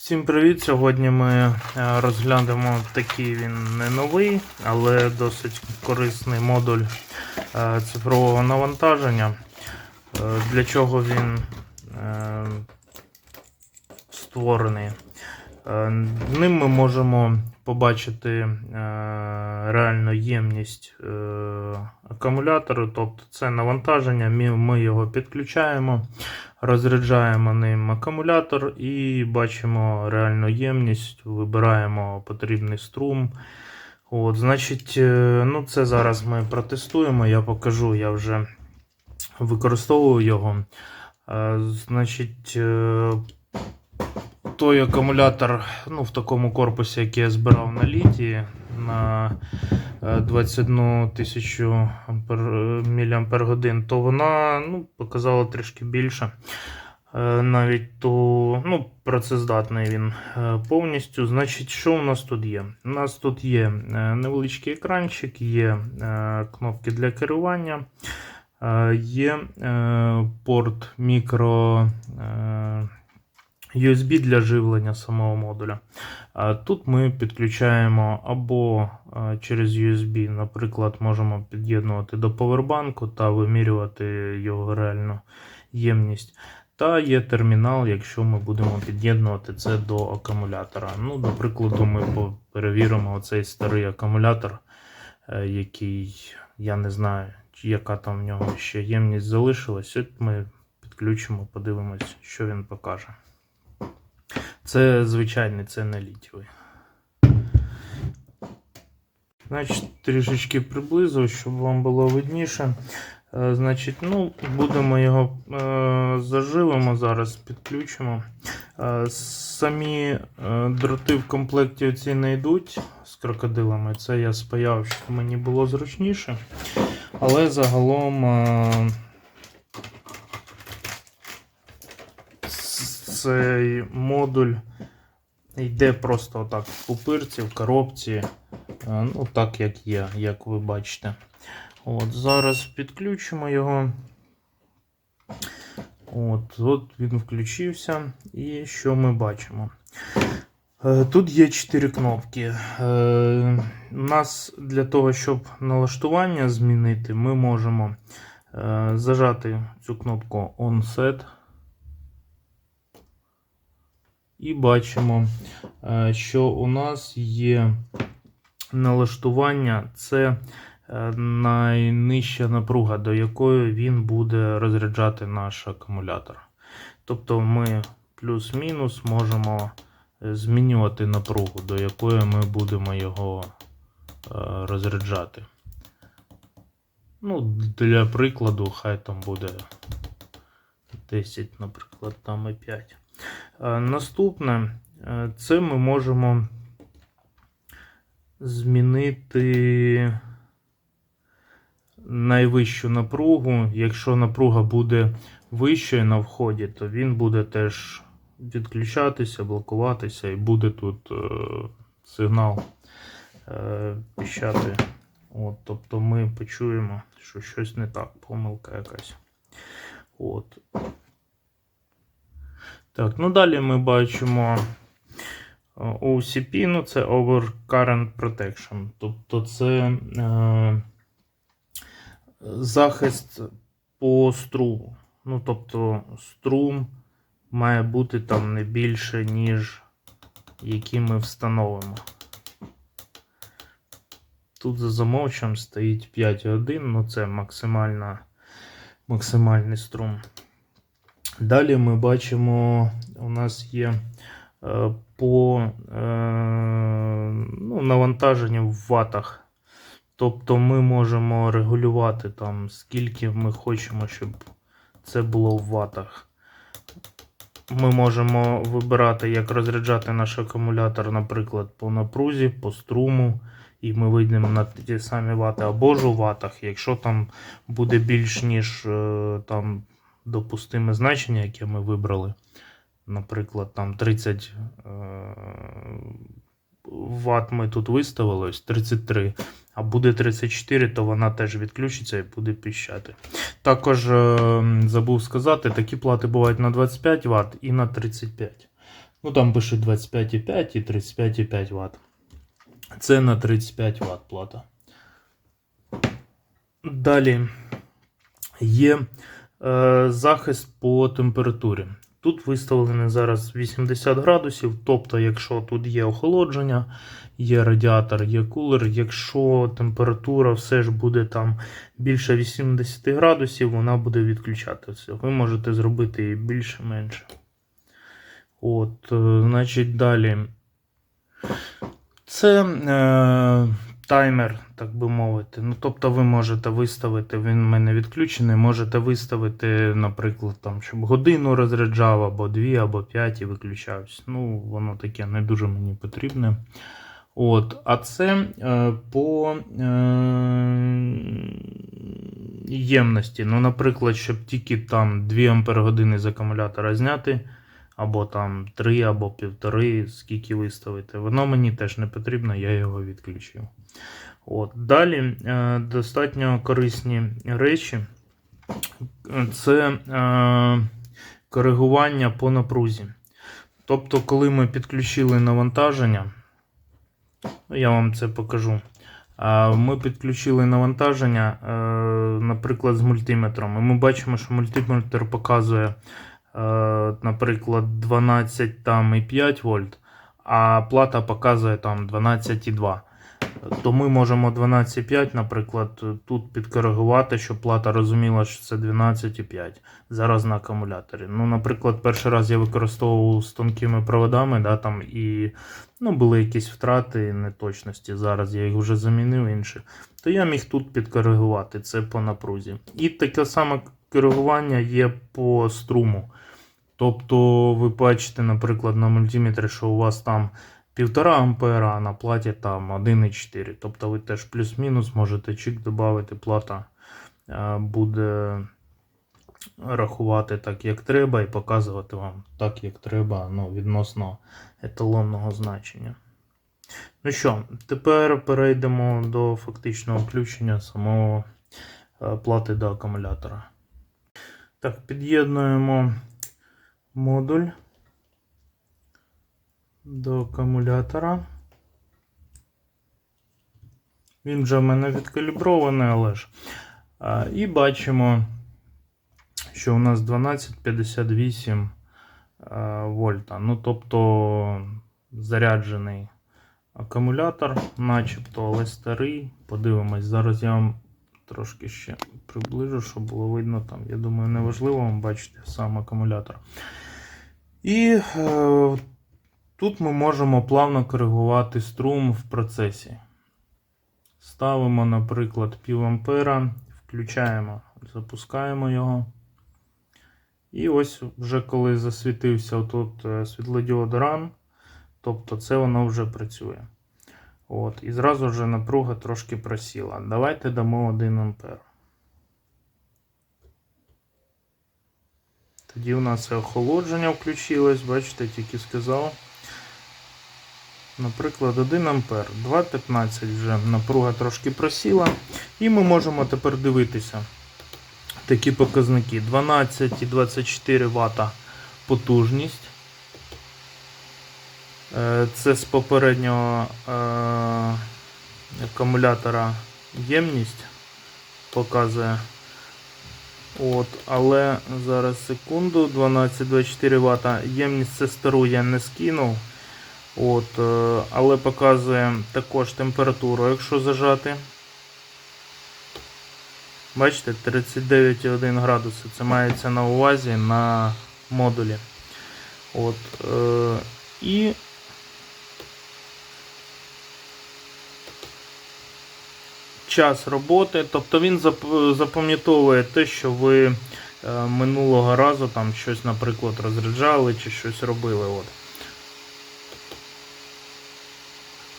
Всім привіт! Сьогодні ми е, розглянемо такий він не новий, але досить корисний модуль е, цифрового навантаження. Е, Для чого він створений? Ним ми можемо побачити е, реальну ємність е, акумулятору, тобто це навантаження, ми- його підключаємо розряджаємо ним акумулятор і бачимо реальну ємність, вибираємо потрібний струм. От, значить, е, ну це зараз ми протестуємо, я покажу, я вже використовую його. Значить, той акумулятор ну, в такому корпусі, який я збирав на літії на е, 21 тисячу мАч, то вона ну, показала трішки більше. Е, Навіть то ну, працездатний він е, повністю. Значить, що у нас тут є? У нас тут є е, невеличкий екранчик, є е, кнопки для керування, е, є е, порт мікро. USB для живлення самого модуля. Тут ми підключаємо або через USB, наприклад, можемо під'єднувати до повербанку та вимірювати його реальну ємність. Та є термінал, якщо ми будемо під'єднувати це до акумулятора. Ну, До прикладу, ми перевіримо оцей старий акумулятор, е, який я не знаю, яка там в нього ще ємність залишилась. От ми підключимо, подивимось, що він покаже. Це звичайний, це не літівий. Значить, трішечки приблизу, щоб вам було видніше. Е, Значить, ну, будемо його е, заживемо зараз, підключимо. Е, самі е, дроти в комплекті оці не йдуть з крокодилами. Це я спаяв, щоб мені було зручніше. Але загалом. Е, цей модуль йде просто отак в пупирці, в коробці, е, ну так як є, як ви бачите. От, Зараз підключимо його. От, от він включився. І що ми бачимо? Е, Тут є 4 кнопки. Е, У нас для того, щоб налаштування змінити, ми можемо е, зажати цю кнопку On І бачимо, е, що у нас є налаштування, це е, найнижча напруга, до якої він буде розряджати наш акумулятор. Тобто ми плюс-мінус можемо е, змінювати напругу, до якої ми будемо його розряджати. Ну, для прикладу, хай там буде 10, наприклад, там і 5. Е, Наступне, е, це ми можемо змінити найвищу напругу. Якщо напруга буде вищою на вході, то він буде теж відключатися, блокуватися, і буде тут е, сигнал піщати. От, тобто ми почуємо, що щось не так, помилка якась. От. Так, ну далі ми бачимо е, OCP, ну це Over Current Protection. Тобто це е, захист по струму. Ну, тобто, струм має бути там не більше, ніж який ми встановимо. Тут за замовчем стоїть 5,1, ну це максимальна, максимальний струм. Далі ми бачимо, у нас є е, по е, ну, навантаженню в ватах. Тобто ми можемо регулювати там, скільки ми хочемо, щоб це було в ватах. Ми можемо вибирати, як розряджати наш акумулятор, наприклад, по напрузі, по струму, і ми вийдемо на ті самі вати, або ж у ватах, якщо там буде більш ніж е, там допустиме значення, яке ми вибрали. Наприклад, там 30 е, Вт ми тут виставили, ось 33, а буде 34, то вона теж відключиться і буде піщати. Також е, забув сказати, такі плати бувають на 25 Вт і на 35. Ну там пишуть 25,5 і 35,5 Вт. Це на 35 Вт плата. Далі є захист по температурі. Тут виставлений зараз 80 градусів, тобто, якщо тут є охолодження, є радіатор, є кулер, якщо температура все ж буде там більше 80 градусів, вона буде відключати все. Ви можете зробити і більше, менше. От, е, значить, далі. Це е, таймер, так би мовити. Ну, тобто ви можете виставити, він в мене відключений, можете виставити, наприклад, там, щоб годину розряджав, або 2, або 5 і виключався. Ну, воно таке не дуже мені потрібне. От, а це е, по е, ємності. Ну, наприклад, щоб тільки там 2 Ампер години з акумулятора зняти, або там 3, або 1,5, скільки виставити. Воно мені теж не потрібно, я його відключив. От. Далі е, достатньо корисні речі. Це е, коригування по напрузі. Тобто, коли ми підключили навантаження, ну, я вам це покажу. Ми підключили навантаження, е, наприклад, з мультиметром. І ми бачимо, що мультиметр показує, е, наприклад, 12,5 вольт, а плата показує там 12,2. То ми можемо 12,5, наприклад, тут підкоригувати, щоб плата розуміла, що це 12,5 зараз на акумуляторі. Ну, наприклад, перший раз я використовував з тонкими проводами, да, там і ну, були якісь втрати, неточності. Зараз я їх вже замінив інші. То я міг тут підкоригувати це по напрузі. І таке саме коригування є по струму. Тобто, ви бачите, наприклад, на мультиметрі, що у вас там 1,5 ампера, а на платі там 1,4. Тобто ви теж плюс-мінус можете чик додати, плата е, буде рахувати так, як треба, і показувати вам так, як треба, ну, відносно еталонного значення. Ну що, тепер перейдемо до фактичного включення самого е, плати до акумулятора. Так, під'єднуємо модуль до акумулятора. Він вже в мене відкалібрований, але ж. А, І бачимо, що у нас 1258 а, вольта. Ну, тобто заряджений акумулятор, начебто, але старий. Подивимось, зараз я вам трошки ще приближу, щоб було видно там. Я думаю, неважливо вам бачити сам акумулятор. І е, Тут ми можемо плавно коригувати струм в процесі. Ставимо, наприклад, пів ампера, включаємо, запускаємо його. І ось вже коли засвітився тут е, світлодіод RAN, тобто це воно вже працює. От, І зразу вже напруга трошки просіла. Давайте дамо 1 ампер. Тоді у нас охолодження включилось, бачите, тільки сказав. Наприклад, 1 ампер, 2,15 вже напруга трошки просіла. І ми можемо тепер дивитися такі показники: 12 і 24 Вт потужність. Е, це з попереднього е, акумулятора ємність показує. От, Але зараз секунду, 12-24 Вт. Ємність це стару я не скинув. От, е, Але показує також температуру, якщо зажати. Бачите, 39,1 градуси. Це мається на увазі на модулі. От, е, І час роботи, тобто він запам'ятовує те, що ви е, минулого разу там щось, наприклад, розряджали чи щось робили. От.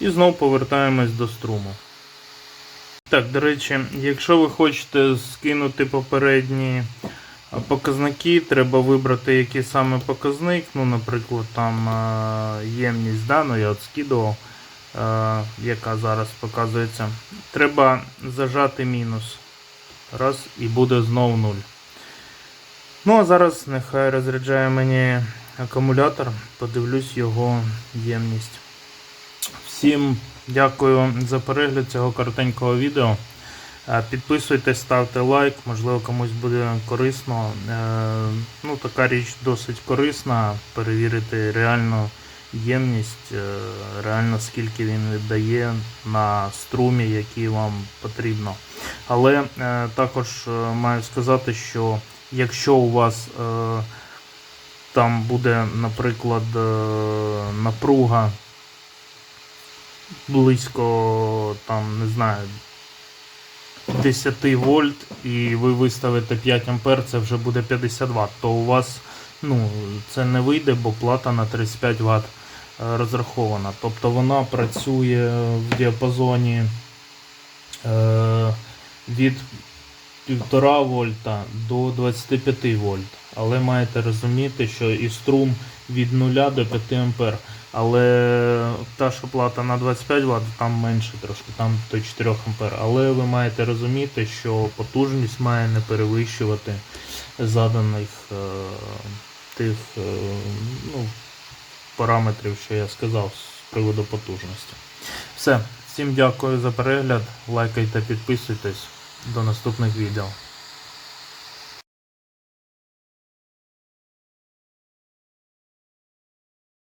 І знову повертаємось до струму. Так, до речі, якщо ви хочете скинути попередні показники, треба вибрати який саме показник. Ну, Наприклад, там ємність, да, ну, я от скидував, яка зараз показується. Треба зажати мінус. Раз, і буде знову 0. Ну, а зараз нехай розряджає мені акумулятор, подивлюсь його ємність. Всім дякую за перегляд цього коротенького відео. Е, Підписуйтесь, ставте лайк, можливо комусь буде корисно. Е, Ну, така річ досить корисна. Перевірити реальну ємність, е, реально скільки він віддає на струмі, який вам потрібно. Але е, також е, маю сказати, що якщо у вас там буде, наприклад, напруга близько там, не знаю, 10 вольт, і ви виставите 5 ампер, це вже буде 50 Вт, то у вас ну, це не вийде, бо плата на 35 Вт розрахована. Тобто вона працює в діапазоні е, від 1,5 вольта до 25 вольт. Але маєте розуміти, що і струм від 0 до 5 ампер. Але та, що плата на 25 Вт, там менше трошки, там до 4 ампер. Але ви маєте розуміти, що потужність має не перевищувати заданих е, тих е, ну, параметрів, що я сказав з приводу потужності. Все, всім дякую за перегляд. Лайкайте, підписуйтесь. До наступних відео.